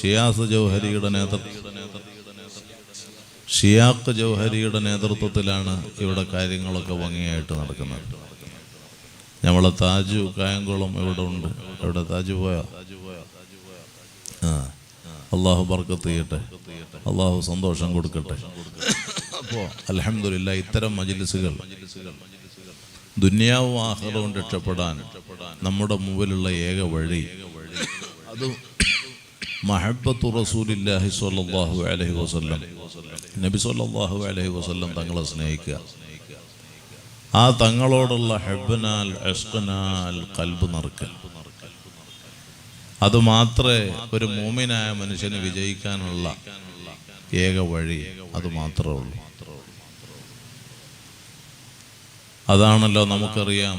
ഷിയാസ് ജൗഹരിയുടെ നേതൃത്വം ഷിയാഖ് ജൗഹരിയുടെ നേതൃത്വത്തിലാണ് ഇവിടെ കാര്യങ്ങളൊക്കെ ഭംഗിയായിട്ട് നടക്കുന്നത്. നമ്മളെ താജു കായംകുളം ഇവിടെ ഉണ്ട്. ഇവിടെ താജു പോയോ? ആ. അള്ളാഹു ബർക്കത്ത് ചെയ്യട്ടെ. അള്ളാഹു സന്തോഷം കൊടുക്കട്ടെ. അപ്പോ അലഹമില്ല ഇത്തരം മജിലിസുകൾ ദുന്യാവും ആഹ്ലവും രക്ഷപ്പെടാൻ നമ്മുടെ മുമ്പിലുള്ള ഏക വഴി അത് മഹബത്തു റസൂലില്ലാഹി സ്വല്ലല്ലാഹു അലൈഹി വസല്ലം. നബി സ്വല്ലല്ലാഹു അലൈഹി വസല്ലം തങ്ങളെ സ്നേഹിക്കുക. ആ തങ്ങളോടുള്ള ഹെബനാൽ എഷ്കനാൽ കൽബ് നിറക്കൽ അതുമാത്രമേ ഒരു മോമിനായ മനുഷ്യന് വിജയിക്കാനുള്ള ഏക വഴി അത് മാത്രമേ ഉള്ളൂ. അതാണല്ലോ നമുക്കറിയാം.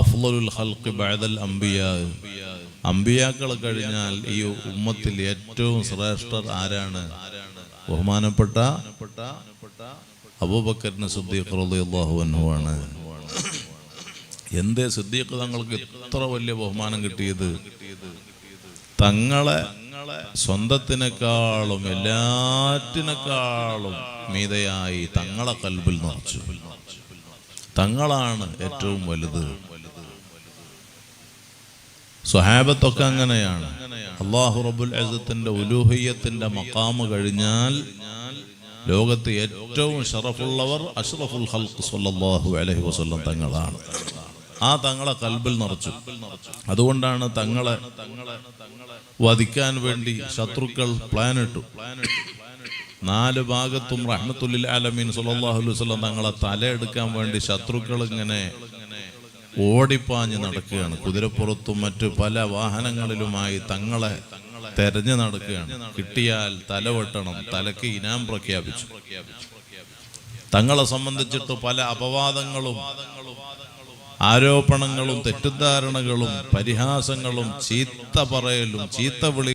അഫ്ലുൽ ഹൽക്ക് ബഅദൽ അംബിയാ. അംബിയാക്കൾ കഴിഞ്ഞാൽ ഈ ഉമ്മത്തിൽ ഏറ്റവും ശ്രേഷ്ഠർ ആരാണ്? ബഹുമാനപ്പെട്ട അബൂബക്കറിന് സിദ്ദീഖ് റളിയല്ലാഹു അൻഹു ആണ് എന്തേ സിദ്ദീഖ് തങ്ങൾക്ക് ഇത്ര വലിയ ബഹുമാനം കിട്ടിയത്? തങ്ങളെ സ്വന്തത്തിനേക്കാളും എല്ലാറ്റിനേക്കാളും മീതയായി തങ്ങളെ കൽബിൽ നിറച്ചു. തങ്ങളാണ് ഏറ്റവും വലുത്. സ്വഹാബത്തൊക്കെ അങ്ങനെയാണ്. അള്ളാഹു റബുൽ അസത്തിന്റെ ഉലൂഹയ്യത്തിന്റെ മക്കാമ് കഴിഞ്ഞാൽ ലോകത്ത് ഏറ്റവും ഷറഫുള്ളവർ അഷ്റഫുൽ ഹൽക്ക് സല്ലല്ലാഹു അലൈഹി വസല്ലം തങ്ങളാണ്. ആ തങ്ങളെ കൽബിൽ നിറച്ചു. അതുകൊണ്ടാണ് തങ്ങളെ വധിക്കാൻ വേണ്ടി ശത്രുക്കൾ പ്ലാൻ ഇട്ടു. നാല് ഭാഗത്തും റഹ്മത്തുല്ലിൽ ആലമീൻ സുല്ലാഹു അലൈഹി വസല്ലം തങ്ങളെ തലയെടുക്കാൻ വേണ്ടി ശത്രുക്കൾ ഇങ്ങനെ ഓടിപ്പാഞ്ഞ് നടക്കുകയാണ്. കുതിരപ്പുറത്തും മറ്റു പല വാഹനങ്ങളിലുമായി തങ്ങളെ തെരഞ്ഞു നടക്കുകയാണ്. കിട്ടിയാൽ തലവെട്ടണം. തലക്ക് ഇനാം പ്രഖ്യാപിച്ചു. തങ്ങളെ സംബന്ധിച്ചിട്ട് പല അപവാദങ്ങളും ആരോപണങ്ങളും തെറ്റിദ്ധാരണകളും പരിഹാസങ്ങളും ചീത്ത പറയലും ചീത്ത വിളി